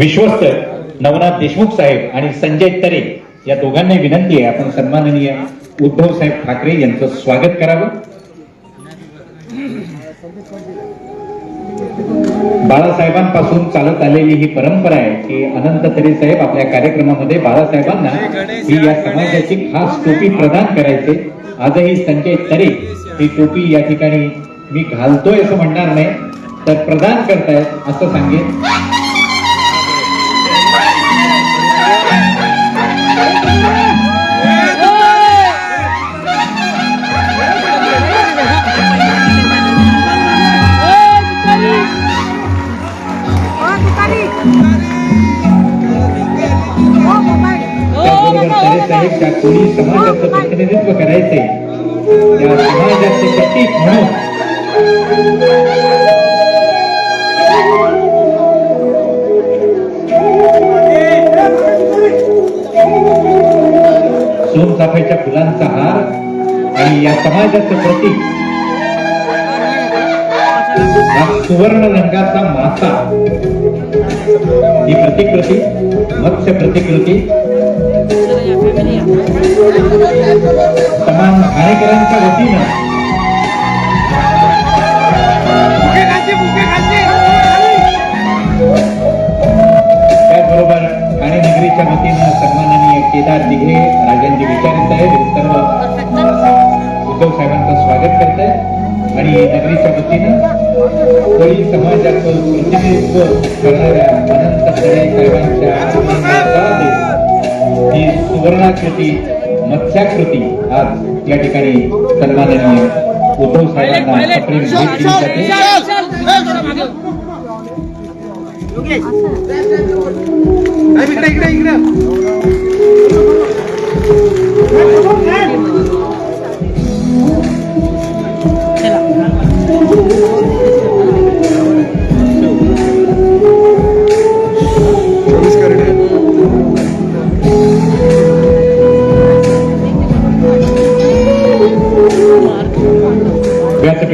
विश्वस्त नवनाथ देशमुख साहेब आणि संजय तरे या दोघांना विनंती आहे. आपण सन्माननीय उद्धव साहेब ठाकरे यांचं स्वागत करावं. बाळासाहेबांपासून चालत आलेली ही परंपरा आहे की अनंत तरे साहेब आपल्या कार्यक्रमामध्ये बाळासाहेबांना ही या समाजाची खास टोपी प्रदान करायचे. आजही संजय तरे ही टोपी या ठिकाणी मी घालतोय असं म्हणणार नाही तर प्रदान करतायत असं सांगेन. कोणी समाजाचं प्रतिनिधित्व करायचे त्या समाजाचे प्रतीक म्हणून सोनचाफ्याच्या फुलांचा हार आणि या समाजाचं प्रतीक हा सुवर्ण रंगाचा मासा. ही प्रतिकृती मत्स्य प्रतिकृती ठाणेकरांच्या वतीनं. त्याचबरोबर ठाणे नगरीच्या वतीनं सन्माननीय केदार दिघे राजनजी विचारे साहेब सर्व उद्धव साहेबांचं स्वागत करत आहे आणि नगरीच्या वतीनं कोळी समाजाचं प्रतिनिधित्व करणाऱ्या अनंत खरे साहेबांच्या ही सुवर्णाकृती मत्स्याकृती आज या ठिकाणी सन्माननीय उद्धव साहेबांना सप्रेम भेट दिली जाते इकडे इकडे इकडे.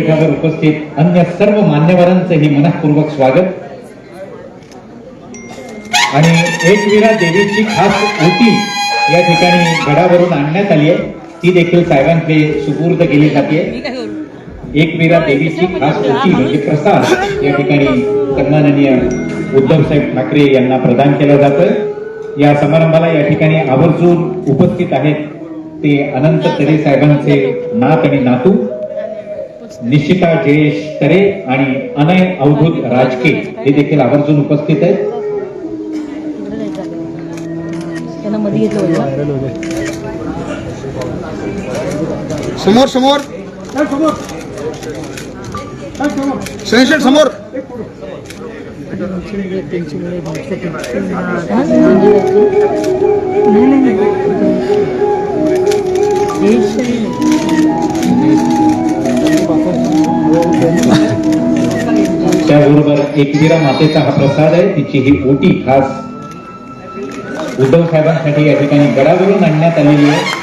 व्यासपीठावर उपस्थित अन्य सर्व मान्यवरांचंही मनपूर्वक स्वागत. आणि एकवीरा देवीची खास ओटी या ठिकाणी गडावरून आणण्यात आली आहे. ती देखील साहेबांकडे सुपूर्द केली जाते. एकवीरा देवीची खास ओटी म्हणजे प्रसाद या ठिकाणी सन्माननीय उद्धव साहेब ठाकरे यांना प्रदान केलं जातं. या समारंभाला या ठिकाणी आवर्जून उपस्थित आहेत ते अनंत तरे साहेबांचे नात आणि नातू. निशिता जयेश तरे आणि अनय अवधूत राजके हे देखील आवर्जून उपस्थित आहेत. घेतलं होतं समोर समोर. सनेशर त्याबरोबर त्याचबरोबर एकविरा मातेचा हा प्रसाद आहे. तिची ही ओटी खास उद्धव साहेबांसाठी या ठिकाणी गडावरून आणण्यात आलेली आहे.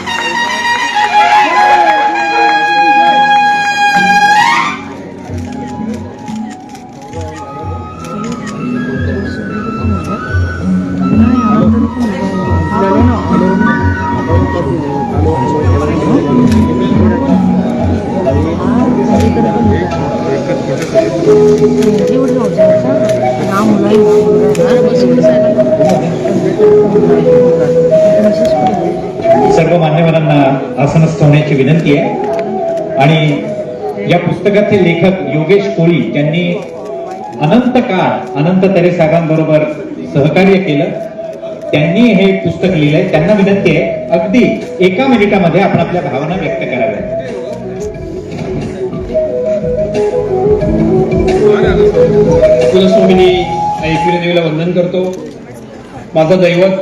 एवढं सर्व मान्यवरांना आसनस्थ होण्याची विनंती आहे. आणि या पुस्तकाचे लेखक योगेश कोळी यांनी अनंत काळ अनंत तरे सागांबरोबर सहकार्य केलं. त्यांनी हे पुस्तक लिहिलंय. त्यांना विनंती आहे अगदी एका मिनिटामध्ये आपण आपल्या भावना व्यक्त कराव्या कुलस्वामिनी एकविरा देवीला वंदन करतो. माझं दैवत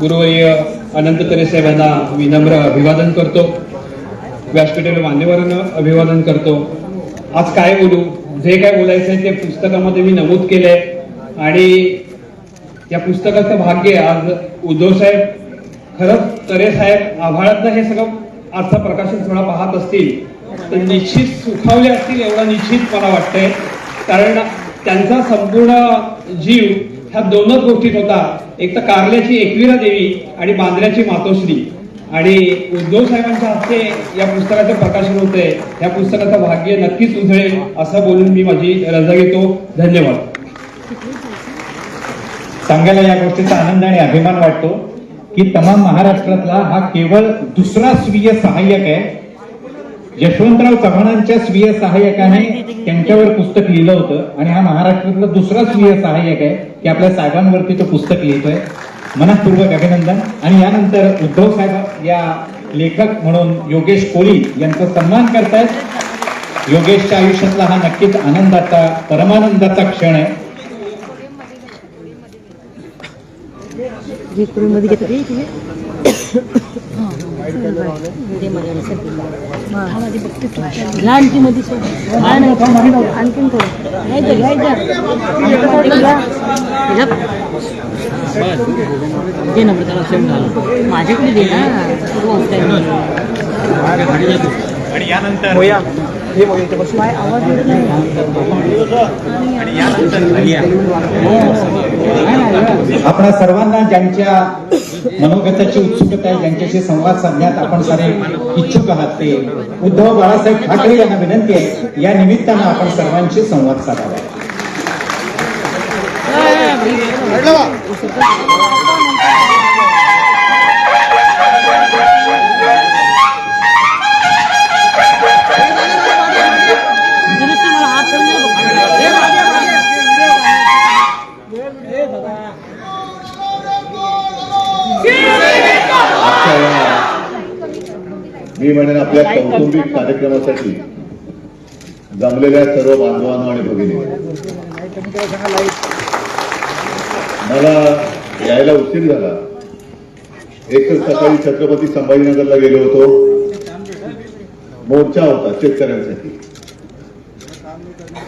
गुरुवर्य अनंत तरे साहेब यांना विनम्र अभिवादन करतो. व्यासपीठाला मान्यवरांना अभिवादन करतो. आज काय बोलू? जे काय बोलायचं आहे ते पुस्तकामध्ये मी नमूद केलंय. आणि या पुस्तकाचं भाग्य आज उद्धव साहेब खरंच तरे साहेब आभाळातनं हे सगळं आजचा प्रकाशन सोहळा पाहत असतील तर निश्चित सुखावले असतील एवढं निश्चित मला वाटतंय. कारण त्यांचा संपूर्ण जीव ह्या दोनच गोष्टीत होता. एक तर कारल्याची एकविरा देवी आणि बांद्र्याची मातोश्री. आणि उद्धव साहेबांच्या हस्ते या पुस्तकाचं प्रकाशन होतंय या पुस्तकाचं भाग्य नक्कीच उजळेल असं बोलून मी माझी रजा घेतो. धन्यवाद. सांगायला या गोष्टीचा आनंद आणि अभिमान वाटतो की तमाम महाराष्ट्रातला हा केवळ दुसरा स्वीय सहाय्यक आहे. यशवंतराव चव्हाणांच्या स्वीय सहाय्यकाने त्यांच्यावर पुस्तक लिहिलं होतं. आणि हा महाराष्ट्रातला दुसरा स्वीय सहाय्यक आहे की आपल्या साहेबांवरती तो पुस्तक लिहितोय. मनपूर्वक अभिनंदन. आणि यानंतर उद्धव साहेब या लेखक म्हणून योगेश कोळी यांचा सन्मान करतायत. योगेशच्या आयुष्यातला हा नक्कीच आनंदाचा परमानंदाचा क्षण आहे. मध्ये घेतात हे तुझे ते माझ्याकडे बघते आणखीन थोडं. घ्यायचं घ्यायचं दे ना बरं त्याला सेम झालं. माझ्याकडे दे ना. सुरू असतंय आणि यानंतर? काय आवाज येत नाही. आपणा सर्वांना ज्यांच्या मनोगताची उत्सुकता आहे ज्यांच्याशी संवाद साधण्यात आपण सारे इच्छुक आहात ते उद्धव बाळासाहेब ठाकरे यांना विनंती आहे या निमित्तानं आपण सर्वांशी संवाद साधावा. दिनेश मी म्हणेन आपल्या कौटुंबिक कार्यक्रमासाठी जमलेल्या सर्व बांधवांनो आणि भगिनी. मला यायला उशीर झाला. एक तर सकाळी छत्रपती संभाजीनगरला गेलो होतो. मोर्चा होता शेतकऱ्यांसाठी.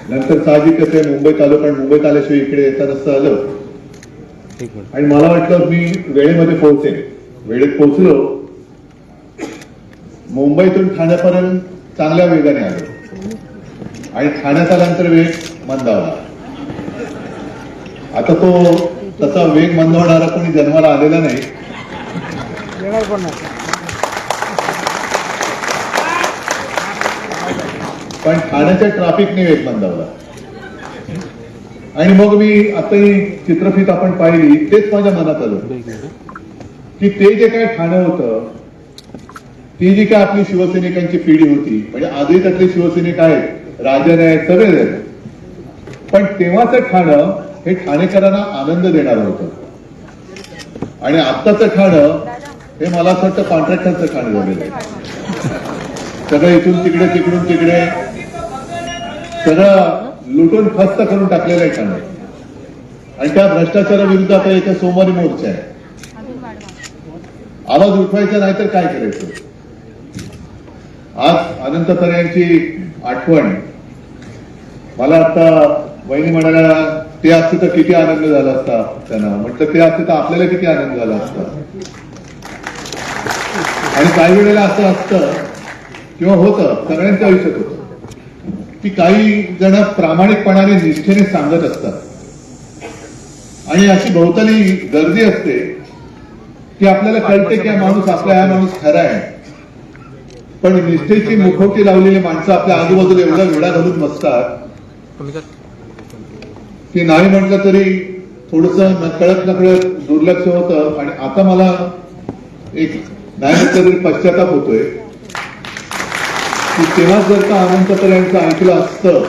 नंतर साहजिकच आहे मुंबईत आलो कारण मुंबईत आल्याशिवाय इकडे येता नसतं आलं. आणि मला वाटलं मी वेळेमध्ये पोहोचेन. वेळेत पोहोचलो. मुंबईतून ठाण्यापर्यंत चांगल्या वेगाने आलो. आणि ठाण्यात आल्यानंतर वेग मंदावला. आता तो तसा वेग मंदवणारा कोणी जन्माला आलेला नाही. पण ठाण्याच्या ट्रॅफिकने वेग मंदावला. आणि मग मी आताही चित्रफित आपण पाहिली तेच माझ्या मनात आलं. की ते जे काय ठाणं होतं ती जी काय आपली शिवसैनिकांची पिढी होती म्हणजे आजही त्यातले शिवसैनिक आहेत राजन आहेत सगळेच आहेत पण तेव्हाचं ठाणं हे ठाणेकरांना आनंद देणारं होतं. आणि आत्ताचं ठाणं हे मला असं वाटतं कॉन्ट्रॅक्टरचं ठाणं झालेलं आहे. सगळं इथून तिकडे तिकडून तिकडे सगळं लुटून फस्त करून टाकलेलं आहे ठाणे आणि त्या भ्रष्टाचाराविरुद्ध आता येत्या सोमवारी मोर्चा आहे. आवाज उठवायचा नाही तर काय करायचं? आज अनंत तर यांची आठवण. मला आता वहिनी म्हणाल्या ते असते तर किती आनंद झाला असता त्यांना. म्हटलं ते असते तर आपल्याला किती आनंद झाला असता. आणि काही वेळेला असं असतं किंवा होतं सगळ्यांच्या आयुष्यात होतं की काही जण प्रामाणिकपणाने निष्ठेने सांगत असतात. आणि अशी भोवताली गर्दी असते की आपल्याला कळते की हा माणूस आपला हा माणूस खरा आहे. पण निष्ठेची मुखवटी लावलेली माणसं आपल्या आजूबाजूला एवढा वेळा घालून बसतात. की नाही म्हटलं तरी थोडस नकळत नकळत दुर्लक्ष होतं. आणि आता मला एक नाही म्हटलं तरी पश्चाताप होतोय. की तेव्हा जर का अनंत तर यांचं ऐकलं असतं.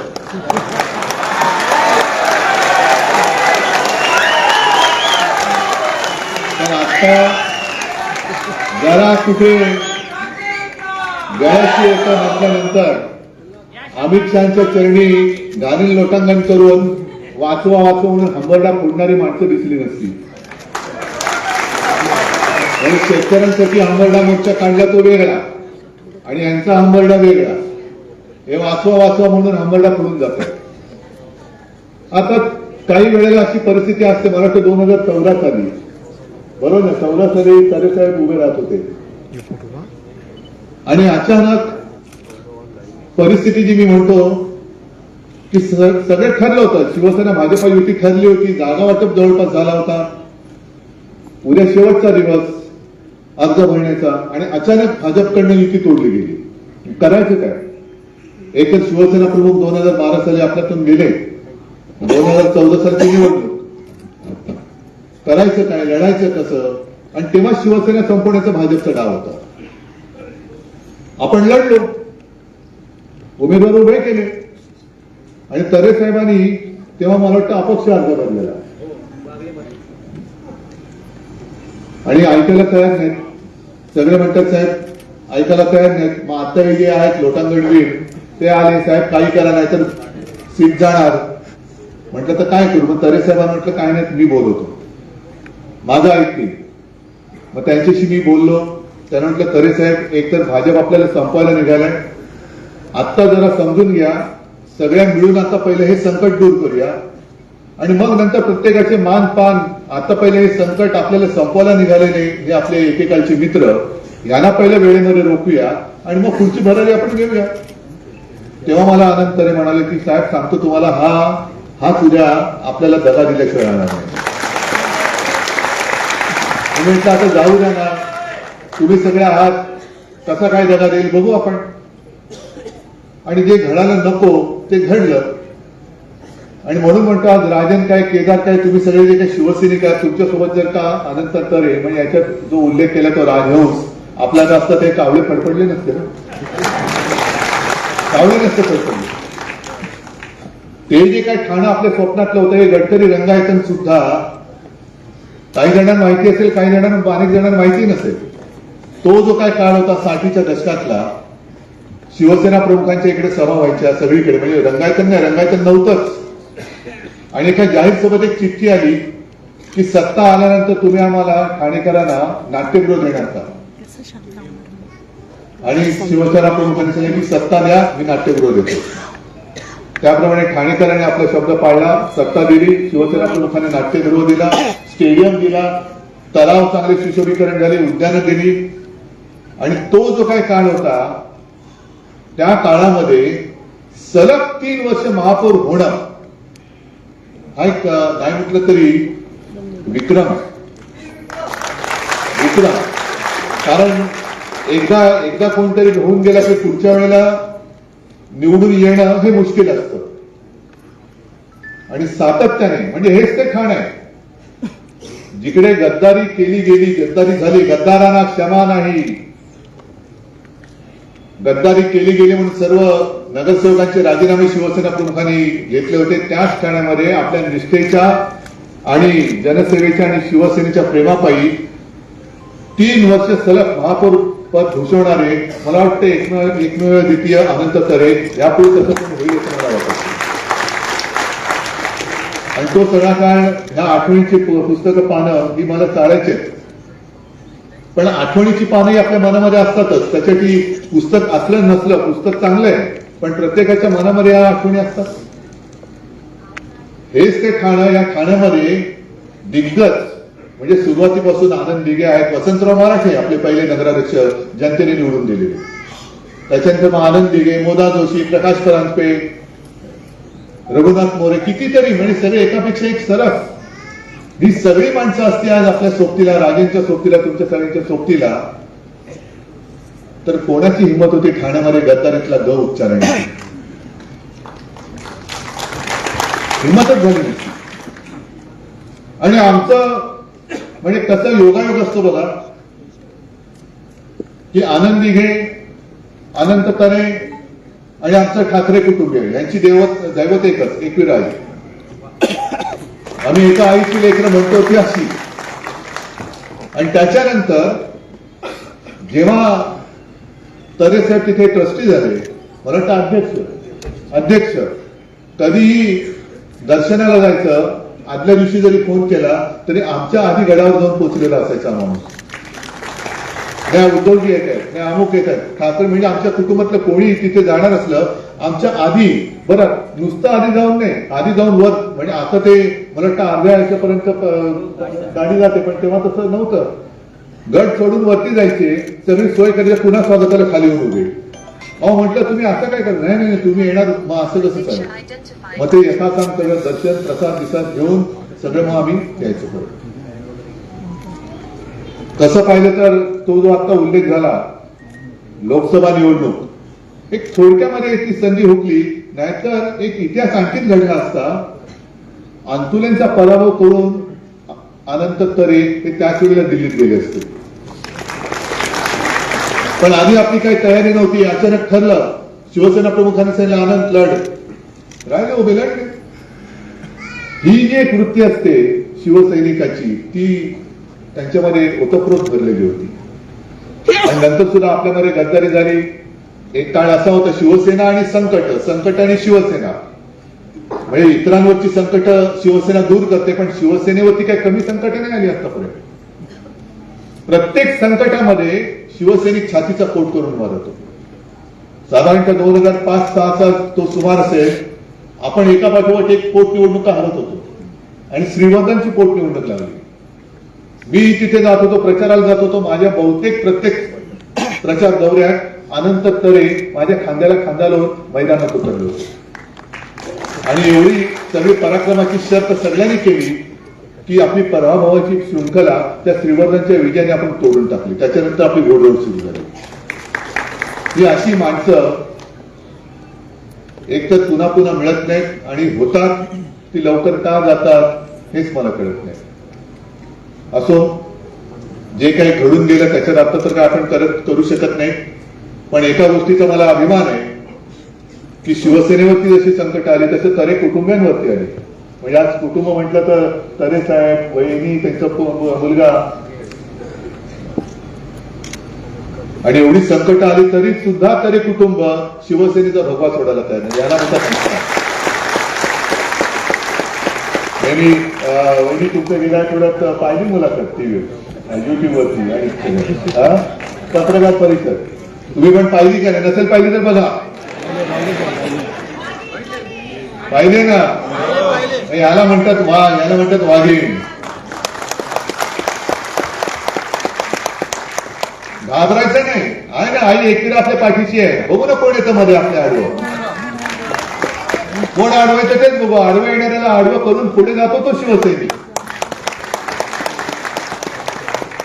तर आता जरा कुठे गळ्याची एका म्हटल्यानंतर अमित शहाच्या चरणी गाणी लोटांगण करून वाचवा वाचवा म्हणून हंबरडा फोडणारी माणसं दिसली नसती. आणि शेतकऱ्यांसाठी हंबरडा मोर्चा काढला तो वेगळा आणि यांचा हंबरडा वेगळा. हे वाचवा वाचवा म्हणून हंबरडा फोडून जातात. आता काही वेळेला अशी परिस्थिती असते. मला वाटतं दोन हजार चौदा साली. बरोबर ना? चौदा साली तरेसाहेब उभे राहत होते. आणि अचानक परिस्थिती जी मी म्हणतो की सगळं ठरलं होतं. शिवसेना भाजपा युती ठरली होती. जागा वाटप जवळपास झाला होता. उद्या शेवटचा दिवस अर्ज भरण्याचा. आणि अचानक भाजपकडनं युती तोडली गेली. करायचं काय? एकच शिवसेना प्रमुख दोन हजार बारा साली आपल्यातून गेले. दोन हजार चौदा सालची निवडणूक. करायचं काय? लढायचं कसं? आणि तेव्हा शिवसेना संपवण्याचा भाजपचा डाव होता. आपण लढलो. उमेदवार उभे केले. आणि तरे साहेबांनी तेव्हा मला वाटतं अपक्ष अर्ज भरलेला. आणि ऐकायला तयार नाहीत. सगळे म्हणतात साहेब ऐकायला तयार नाहीत. मग आता हे जे आहेत लोटांगणवीर ते आले. साहेब काही करा नाही तर सीट जाणार. म्हटलं तर काय करू? मग तरे साहेबांना म्हटलं काय नाही मी बोलवतो. माझं ऐकतील. मग त्यांच्याशी मी बोललो. त्यांना म्हटलं तरी साहेब एकतर भाजप आपल्याला संपवायला निघालाय. आत्ता जरा समजून घ्या. सगळ्या मिळून आता पहिले हे संकट दूर करूया. आणि मग नंतर प्रत्येकाचे मान पान आता पहिले हे संकट आपल्याला संपवायला निघाले नाही हे आपले एकेकालचे मित्र. यांना पहिले वेळेमध्ये रोखूया आणि मग पुढची भरारी आपण घेऊया तेव्हा मला आनंद तरे म्हणाले की साहेब सांगतो तुम्हाला हा हा उद्या आपल्याला दगा दिल्याशिवाय राहणार नाही. आता जाऊ द्या ना. तुम्ही सगळे आहात कसा काय जगात देईल बघू आपण. आणि जे घडायला नको ते घडलं. आणि म्हणून म्हणतो आज राजन काय केदार काय तुम्ही सगळे जे काही शिवसैनिक आहात तुमच्यासोबत जर का अनंत तरे म्हणजे याच्यात जो उल्लेख केला तो राजहंस. आपला जास्त ते कावळे फडफडले नसते ना. कावळे नसते फडफडले. ते जे काय ठाणं आपल्या स्वप्नातलं होतं हे गडकरी रंगायतन सुद्धा काही जणांना माहिती असेल काही जणांना अनेक जणांना माहिती नसेल. तो जो काय काळ होता साठीच्या दशकातला शिवसेना प्रमुखांच्या इकडे सभा व्हायच्या सगळीकडे म्हणजे रंगायतन नाही रंगायतन नव्हतंच. आणि एका जाहीर सभेत एक चिठ्ठी आली की सत्ता आल्यानंतर तुम्ही आम्हाला ठाणेकरांना नाट्यगृह देणार का? आणि शिवसेना प्रमुखांनी सांगितलं की सत्ता द्या मी नाट्यगृह देतो. त्याप्रमाणे ठाणेकरांनी आपला शब्द पाळला सत्ता दिली शिवसेना प्रमुखांनी नाट्यगृह दिला स्टेडियम दिला तलाव चांगले सुशोभीकरण झाले उद्यानं दिली आणि तो जो काही काळ होता त्या काळामध्ये सलग तीन वर्ष महापौर होणं हा एक नाही म्हटलं तरी विक्रम विक्रम. कारण एकदा एकदा कोणतरी होऊन गेला की पुढच्या वेळेला निवडून येणं हे मुश्किल असतं. आणि सातत्याने म्हणजे हेच ते खाण आहे. जिकडे गद्दारी केली गेली गद्दारी झाली गद्दारांना क्षमा नाही. गद्दारी केली गेली म्हणून सर्व नगरसेवकांचे राजीनामे शिवसेना प्रमुखांनी घेतले होते. त्याच ठाण्यामध्ये आपल्या निष्ठेच्या आणि जनसेवेच्या आणि शिवसेनेच्या प्रेमापायी तीन वर्ष सलग महापौर पद भूषवणारे मला वाटतं एकमेव एकमेव द्वितीय अनंत तरे यापुढे तसं पण होईल असं मला वाटतं. आणि तो सगळा काळ ह्या आठवणीची पु- पुस्तकं पाहणं ही मला चालायचे पण आठवणीची पानंही आपल्या मनामध्ये असतातच. त्याच्यासाठी पुस्तक असलं नसलं पुस्तक चांगलं आहे पण प्रत्येकाच्या मनामध्ये या आठवणी असतात. हेच ते खाणं या खाण्यामध्ये दिग्गज म्हणजे सुरुवातीपासून आनंद दिघे आहेत. वसंतराव मराठे आपले पहिले नगराध्यक्ष जनतेने निवडून दिलेले. त्याच्यानंतर मग आनंद दिघे मोदा जोशी प्रकाश परांजपे रघुनाथ मोरे कितीतरी म्हणजे सगळे एकापेक्षा एक सरस ही सगळी माणसं असते आज आपल्या सोबतीला राजेंच्या सोबतीला तुमच्या सगळ्यांच्या सोबतीला तर कोणाची हिंमत होती ठाण्यामध्ये गद्दारीतला ग उच्चारण्याची हिंमतच झाली आणि आमचं म्हणजे कसं योगायोग असतो बघा की आनंदी घे अनंत तरे आणि आमचं ठाकरे कुटुंबीय यांची देवत दैवत एकच एकविरा आई आम्ही एका आईची लेकरं म्हणतो ती अशी. आणि त्याच्यानंतर जेव्हा तरे साहेब तिथे ट्रस्टी झाले मला वाटतं अध्यक्ष अध्यक्ष कधीही दर्शनाला जायचं आदल्या दिवशी जरी फोन केला तरी आमच्या आधी गडावर जाऊन पोहोचलेला असायचा माणूस. नाही उद्धवजी येत आहेत नाही अमुक येत आहेत ठाकरे म्हणजे आमच्या कुटुंबातलं कोणी तिथे जाणार असलं आमच्या आधी बरं नुसतं आधी जाऊन नाही आधी जाऊन वर. म्हणजे आता ते मला वाटतं अर्ध्या याच्यापर्यंत गाडी जाते पण तेव्हा तसं नव्हतं. गड सोडून वरती जायचे सगळी सोय करायची पुन्हा स्वागताला खाली येऊन उभे. अहो म्हटलं तुम्ही असं काय करणार? नाही नाही तुम्ही येणार मग असं कसं चालेल. मग ते यथासांग सगळं दर्शन प्रसाद विसाद घेऊन सगळं मग आम्ही यायचो पुढे. तसं पाहिलं तर तो जो आता उल्लेख झाला लोकसभा निवडणूक एक थोडक्यामध्ये ती संधी हुकली नाहीतर एक इतिहास आणखीच घडला असता अंतुलेंचा पराभव करून अनंत तरे हे त्याच वेळेला दिल्लीत गेले असते. पण आधी आपली काही तयारी नव्हती अचानक ठरलं शिवसेना प्रमुखांनी सांगितलं आनंद लढ. राहिले उभे लढले ही जी एक वृत्ती असते शिवसैनिकाची ती त्यांच्यामध्ये ओतप्रोत भरलेली होती. आणि नंतर सुद्धा आपल्यामध्ये गद्दारी झाली. एक काळ असा होता शिवसेना आणि संकट संकट आणि शिवसेना. म्हणजे इतरांवरची संकट शिवसेना दूर करते पण शिवसेनेवरती काही कमी संकट नाही आली आतापर्यंत. प्रत्येक संकटामध्ये शिवसैनिक छातीचा पोट करून मारत होतो साधारणतः दोन हजार पाच सहाचा तो सुमार असेल आपण एका पाठोपाठ एक पोट निवडणुका हरत होतो. आणि श्रीवर्धनची पोट निवडणूक लागली. मी तिथे जात होतो प्रचाराला जात होतो माझ्या बहुतेक प्रत्येक प्रचार दौऱ्यात अनंत तरे माझ्या खांद्याला खांदा लावून मैदानात उतरले होते. आणि एवढी सगळी पराक्रमाची शर्त सगळ्यांनी केली की आपली पराभवाची शृंखला त्या श्रीवर्धनच्या विजयाने आपण तोडून टाकली. त्याच्यानंतर आपली घोडदौड सुरू झाली. ही अशी माणसं एक तर पुन्हा पुन्हा मिळत नाहीत आणि होतात ती लवकर का जातात हेच मला कळत नाही. असो जे काही घडून गेलं त्याच्यात आता तर काय आपण करत करू शकत नाही. पण एका गोष्टीचा मला अभिमान आहे की शिवसेनेवरती जशी संकट आली तसे तरे कुटुंबियांवरती आली. म्हणजे आज कुटुंब म्हटलं तर तरे साहेब वहिनी त्यांचा मुलगा. आणि एवढी संकट आली तरी सुद्धा तरी कुटुंब शिवसेनेचा भगवा सोडायला तयार नाही. याला म्हणतात संस्कार. यांनी अं, वहिनी तुमच्या गेल्या आठवड्यात पाहिली मुलाखत टीव्हीवर युट्यूब वरती आणि हा? पत्रकार परिषद. तुम्ही पण पाहिली का नाही? नसेल पाहिली तर बघा. पाहिले ना? याला म्हणतात वाघ याला म्हणतात वाघीण. घाबरायचं नाही. आहे ना आई एकटीला आपल्या पाठीशी आहे. बघू ना कोण येतं मध्ये आपल्या आडवं. कोण आडवायचं तेच बघू आडवे येणाऱ्याला आडवं करून पुढे जातो तो शिवसैनिक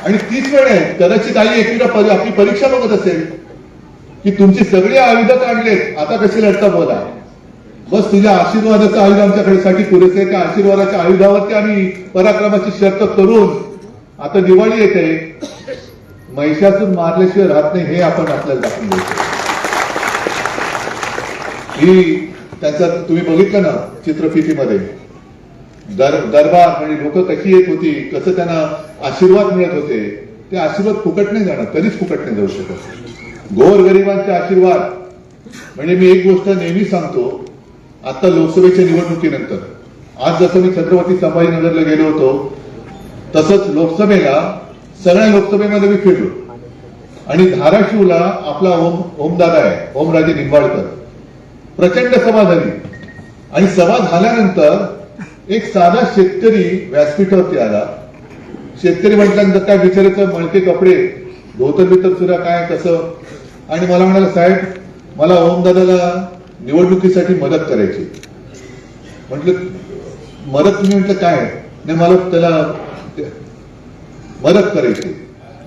आणि तीच वेळ आहे. कदाचित आई एकदा परी- आपली परीक्षा बघत असेल की तुमची सगळी आयुधं काढलेत. आता कशी लढता बोला. बस तुझ्या आशीर्वादाचं आयुध आमच्याकडे साठी पुरेसे त्या आशीर्वादाच्या आयुधावरती आम्ही पराक्रमाची शर्त करून आता दिवाळी येते. महिषातून मारल्याशिवाय राहत नाही हे आपण आपल्याला दाखवून द्यायचं ही त्यांचा तुम्ही बघितलं ना चित्रफितीमध्ये. दर दरबार म्हणजे लोक कशी येत होती कसं त्यांना आशीर्वाद मिळत होते ते आशीर्वाद फुकट नाही जाणार कधीच फुकट नाही जाऊ शकत. गोर गरिबांचे आशीर्वाद. म्हणजे मी एक गोष्ट नेहमी सांगतो आता लोकसभेच्या निवडणुकीनंतर. आज जसं मी छत्रपती संभाजीनगरला गेलो होतो तसंच लोकसभेला सगळ्या लोकसभेमध्ये मी फिरलो. आणि धाराशिवला आपला ओम ओमदादा आहे ओमराजे निंबाळकर. प्रचंड सभा झाली. आणि सभा झाल्यानंतर एक साधा शेतकरी व्यासपीठावरती आला. शेतकरी म्हटल्यानंतर काय विचारायचं मळके कपडे धोतर बितर सुद्धा काय कसं? आणि मला म्हणाला साहेब मला ओमदादाला निवडणुकीसाठी मदत करायची म्हटलं मदत तुम्ही म्हटलं काय? नाही मला त्याला मदत करायची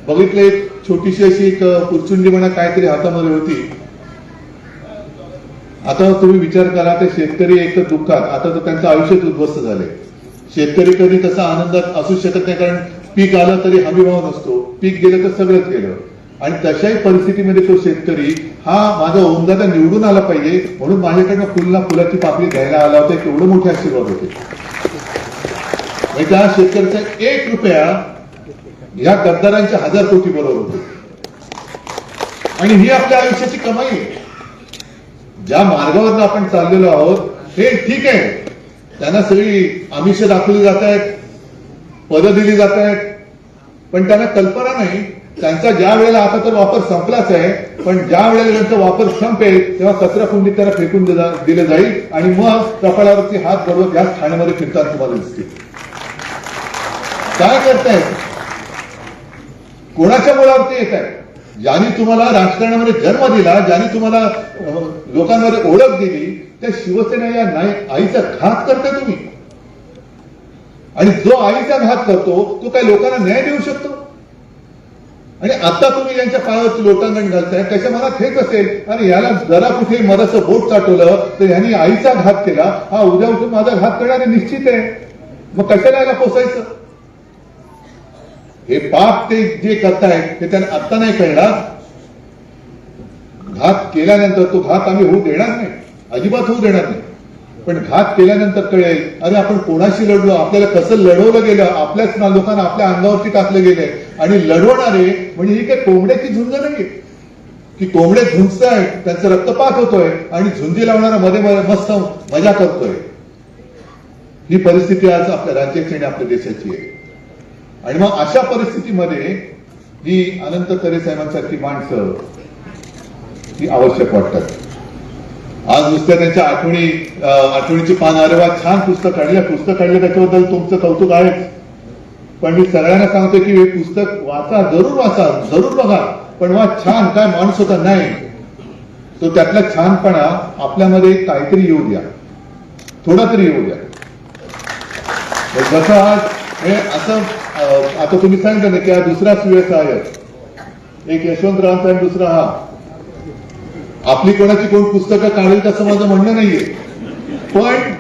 बघितलं एक छोटीशी अशी एक पुरचुंडी म्हणा काहीतरी हातामध्ये होती. आता तुम्ही विचार करा ते शेतकरी एक तर दुःखात आता तर त्यांचं आयुष्यच उद्ध्वस्त झाले शेतकरी कधी तसा आनंदात असू शकत नाही कारण पीक आलं तरी हमी भाव नसतो. पीक गेलं तर सगळंच गेलं. आणि तशाही परिस्थितीमध्ये तो शेतकरी हा माझा ओमदादा निवडून आला पाहिजे म्हणून माझ्याकडनं फुलना फुलाची पापडी घ्यायला आला होता एवढं मोठे आशीर्वाद होते. म्हणजे त्या शेतकऱ्याचा एक रुपया या गद्दारांच्या हजार कोटी बरोबर होते. आणि ही आपल्या आयुष्याची कमाई आहे. ज्या मार्गावर आपण चाललेलो आहोत हे ठीक आहे. त्यांना सगळी आमिष दाखवली जात आहेत पदं दिली जात आहेत. पण त्यांना कल्पना नाही. त्यांचा ज्या वेळेला आता तर वापर संपलाच आहे पण ज्या वेळेला त्यांचा वापर संपेल तेव्हा कचरा कुंडीत त्यांना फेकून दिलं जाईल आणि मग कपाळावरती हात बरोबर याच ठाण्यामध्ये फिरताना तुम्हाला दिसतील. काय करतायत? कोणाच्या मुळावरती येत आहे ज्यांनी तुम्हाला राजकारणामध्ये जन्म दिला ज्यांनी तुम्हाला लोकांमध्ये ओळख दिली त्या शिवसेना या नाही आईचा घात करता तुम्ही. आणि जो आईचा घात करतो तो काय लोकांना न्याय देऊ शकतो. आणि आता तुम्ही यांच्या पायावरती लोटांगण घालताय त्याच्या मनात हेच असेल आणि याला जरा कुठे मधाचं बोट चाटवलं तर यांनी आईचा घात केला हा उद्या उठून माझा घात करणारे निश्चित आहे. मग कशाला याला पोसायचं? हे पाप ते जे करतायत ते त्यांना आत्ता नाही कळणार घात केल्यानंतर तो घात आम्ही होऊ देणार नाही. अजिबात होऊ देणार नाही. पण घात केल्यानंतर कळेल अरे आपण कोणाशी लढलो? आपल्याला कसं लढवलं गेलं? आपल्याच ना लोकांना आपल्या अंगावरती टाकलं गेलंय आणि लढवणारे म्हणजे ही काही कोंबड्याची झुंज नाही की कोंबडे आहे त्यांच रक्तपात होतोय आणि झुंजी लावणारा मध्ये मध्ये मस्त मजा करतोय. ही परिस्थिती आज आपल्या राज्याची आणि आपल्या देशाची आहे. आणि मग अशा परिस्थितीमध्ये ही अनंत तरे साहेबांसारखी माणसं ही आवश्यक वाटतात. आज नुसत्या त्यांच्या आठवणी आठवणीची पान अरे वा छान पुस्तक काढलं पुस्तक काढलं त्याच्याबद्दल तुमचं कौतुक आहेच. पण मी सगळ्यांना सांगतो की हे पुस्तक वाचा जरूर वाचा जरूर बघा. पण वा छान काय माणूस होता नाही. तो त्यातला छानपणा आपल्यामध्ये काहीतरी येऊ द्या. थोडा तरी येऊ द्या. तर जसं आज हे असं आता तुम्ही सांगता ना की हा दुसरा सुयस आहे. एक यशवंतरावांचा आणि दुसरा हा. आपली कोणाची कोण पुस्तकं काढेल तसं माझं म्हणणं नाहीये. पण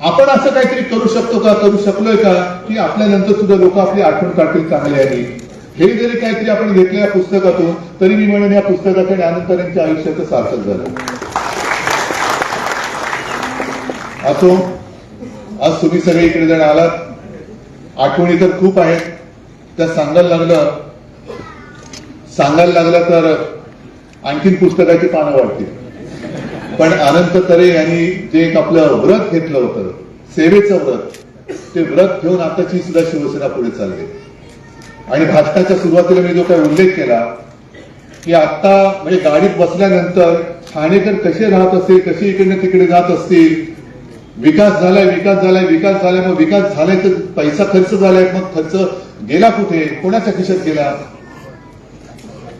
आपण असं काहीतरी करू शकतो का? करू शकलोय का? की आपल्यानंतर सुद्धा लोक आपली आठवण काढतील चांगल्याने हे जरी काहीतरी आपण घेतलं या पुस्तकातून तरी मी म्हणेन या पुस्तकाचं आणि आनंदकरांच्या आयुष्याचं सार्थक झालं. असो आज तुम्ही सगळे इकडे जण आलात. आठवणी तर खूप आहेत. त्या सांगायला लागलं सांगायला लागलं तर आणखीन पुस्तकाची पानं वाटतील पण अनंत तरे यांनी जे एक आपलं व्रत घेतलं होतं सेवेचं व्रत ते व्रत घेऊन आताची सुद्धा शिवसेना पुढे चालली आणि भाषणाच्या सुरुवातीला मी जो काही उल्लेख केला की आता म्हणजे गाडीत बसल्यानंतर ठाणेकर कसे राहत असतील कसे इकडनं तिकडे जात असतील विकास झालाय विकास झालाय विकास झालाय मग विकास झालाय तर पैसा खर्च झालाय मग खर्च गेला कुठे? कोणाच्या खिशात गेला?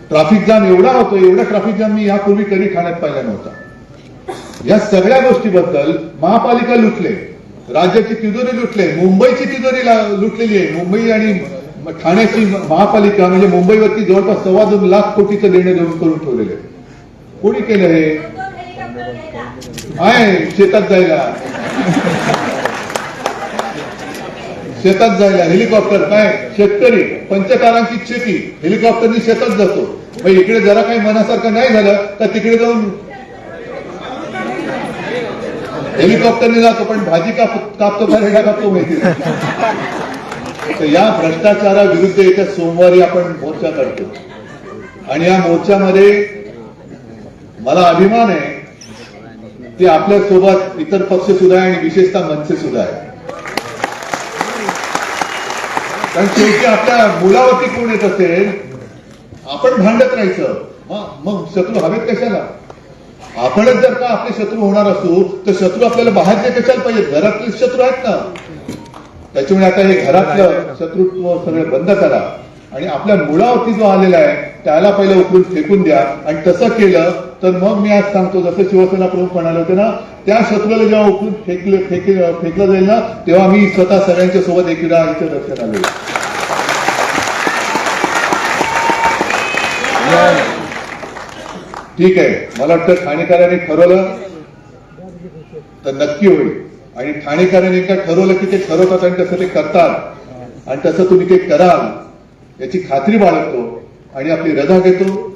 ट्रॅफिक जाम एवढा होतो एवढा ट्रॅफिक जाम मी यापूर्वी कधी ठाण्यात पाहिला नव्हता. या सगळ्या गोष्टीबद्दल महापालिका लुटले राज्याची तिजोरी लुटले मुंबईची तिजोरी लुटलेली आहे. मुंबई आणि ठाण्याची महापालिका म्हणजे मुंबईवरती जवळपास सव्वा दोन लाख कोटीचं देणे देऊन करून ठेवलेले आहे. कोणी केलं हे? आहे शेतात जायला. शेतात जायला हेलिकॉप्टर काय? शेतकरी पंचकारांची शेती हेलिकॉप्टरनी शेतात जातो. मग इकडे जरा काही मनासारखं नाही झालं तर तिकडे जाऊन हेलिकॉप्टरने जातो पण भाजी काप कापतो का रेडा कापतो माहिती तर या भ्रष्टाचाराविरुद्ध येत्या सोमवारी आपण मोर्चा करतो आणि या मोर्चामध्ये मला अभिमान आहे ते आपल्यासोबत इतर पक्ष सुद्धा आहे आणि विशेषतः मनसे सुद्धा आहे. कारण शेवटी आपल्या मुलावरती कोण येत असेल आपण भांडत राहायचं. मग शत्रू हवेत कशाला? आपणच जर का आपले शत्रू होणार असू तर शत्रू आपल्याला बाहेरचे कशाला पाहिजे? घरातले शत्रू आहेत ना. त्याच्यामुळे आता हे घरातलं शत्रुत्व सगळं बंद करा. आणि आपल्या मुळावरती जो आलेला आहे त्याला पहिलं उकळून फेकून द्या. आणि तसं केलं तर मग मी आज सांगतो जसं शिवसेना प्रमुख म्हणाले होते ना त्या शत्रूला जेव्हा उठून फेकलं फेकलं फेकलं जाईल ना तेव्हा मी स्वतः सगळ्यांच्या सोबत एकदा इथे दर्शन आले ठीक आहे. मला वाटतं ठाणेकरांनी ठरवलं तर नक्की होईल. आणि ठाणेकरांनी एकदा ठरवलं की ते ठरवतात आणि तसं ते करतात. आणि तसं तुम्ही ते कराल याची खात्री बाळगतो आणि आपली रजा घेतो.